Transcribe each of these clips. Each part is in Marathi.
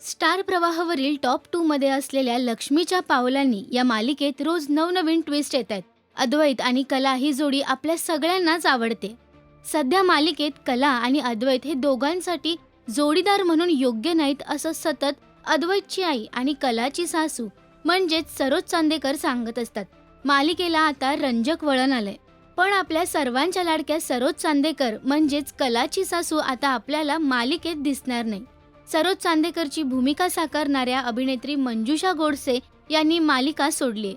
स्टार प्रवाहावरील टॉप टू मध्ये असलेल्या लक्ष्मीच्या पावलांनी या मालिकेत रोज नवनवीन ट्विस्ट येत आहेत. अद्वैत आणि कला ही जोडी आपल्या सगळ्यांनाच आवडते. सध्या मालिकेत कला आणि अद्वैत हे दोघांसाठी जोडीदार म्हणून योग्य नाहीत असं सतत अद्वैतची आई आणि कलाची सासू म्हणजेच सरोज चांदेकर सांगत असतात. मालिकेला आता रंजक वळण आलंय. पण आपल्या सर्वांच्या लाडक्या सरोज चांदेकर म्हणजेच कलाची सासू आता आपल्याला मालिकेत दिसणार नाही. सरोज चांदेकरची भूमिका साकारणाऱ्या अभिनेत्री मंजुषा गोडसे यांनी मालिका सोडली.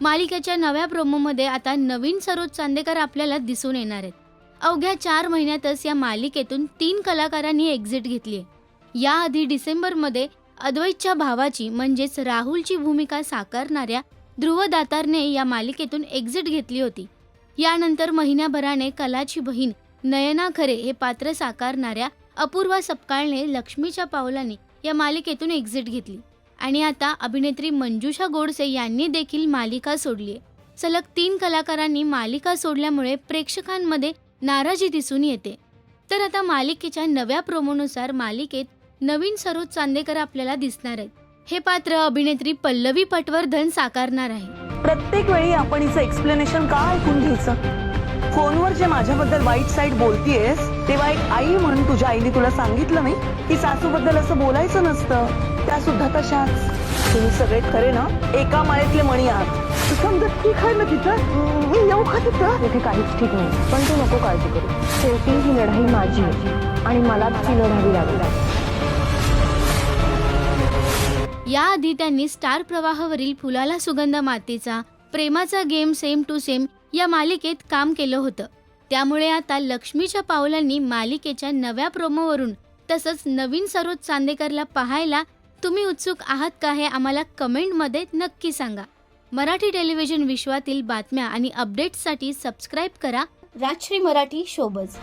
मालिकेच्या नव्या प्रोमोमध्ये आता नवीन सरोज चांदेकर आपल्याला दिसून येणार आहेत. अवघ्या चार महिन्यातच या मालिकेतून तीन कलाकारांनी एक्झिट घेतली आहे. याआधी डिसेंबरमध्ये अद्वैतच्या भावाची म्हणजेच राहुलची भूमिका साकारणाऱ्या ध्रुव दातारने या मालिकेतून एक्झिट घेतली होती. यानंतर महिन्याभराने कलाची बहीण नयना खरे हे पात्र साकारणाऱ्या अपूर्वा सपकाळने लक्ष्मीच्या पावलाने या मालिकेतून एक्झिट घेतली. आणि आता अभिनेत्री मंजुषा गोडसे यांनी देखील मालिका सोडली सलग तीन कलाकारांनी मालिका सोडल्यामुळे प्रेक्षकांमध्ये नाराजी दिसून येते. तर आता मालिकेच्या नव्या प्रोमोनुसार मालिकेत नवीन सरोज चांदेकर आपल्याला दिसणार आहेत. हे पात्र अभिनेत्री पल्लवी पटवर्धन साकारणार आहे. प्रत्येक वेळी आपण हिचं एक्सप्लेनेशन का ऐकून घ्यायचं? फोनवर जे माझ्याबद्दल वाईट साईड बोलतीयस तेव्हा एक आई म्हणून तुझ्या आईने तुला सांगितलं नाही की सासूबद्दल असं बोलायचं नसतं. त्या सुद्धा तशाच. तुम्ही सगळे खरे ना? एका माळेतले मणी आहात. समजा ठीक आहे ना तिथं? मी येऊ का तिथं? तिथे काहीच ठीक नाही. पण तू नको काळजी करू. शेवटी ही लढाई माझी आहे आणि मलाच ती लढावी लागेल. याआधी त्यांनी स्टार प्रवाहावरील फुलाला सुगंध मातीचा प्रेमाचा गेम सेम टू सेम या मालिकेत काम केलं होतं. त्यामुळे आता लक्ष्मीच्या पावलांनी मालिकेच्या नव्या प्रोमोवरून तसंच नवीन सरोज चांदेकरला पाहायला तुम्ही उत्सुक आहात का हे आम्हाला कमेंटमध्ये नक्की सांगा. मराठी टेलिव्हिजन विश्वातील बातम्या आणि अपडेट्ससाठी सबस्क्राईब करा राजश्री मराठी शोबज.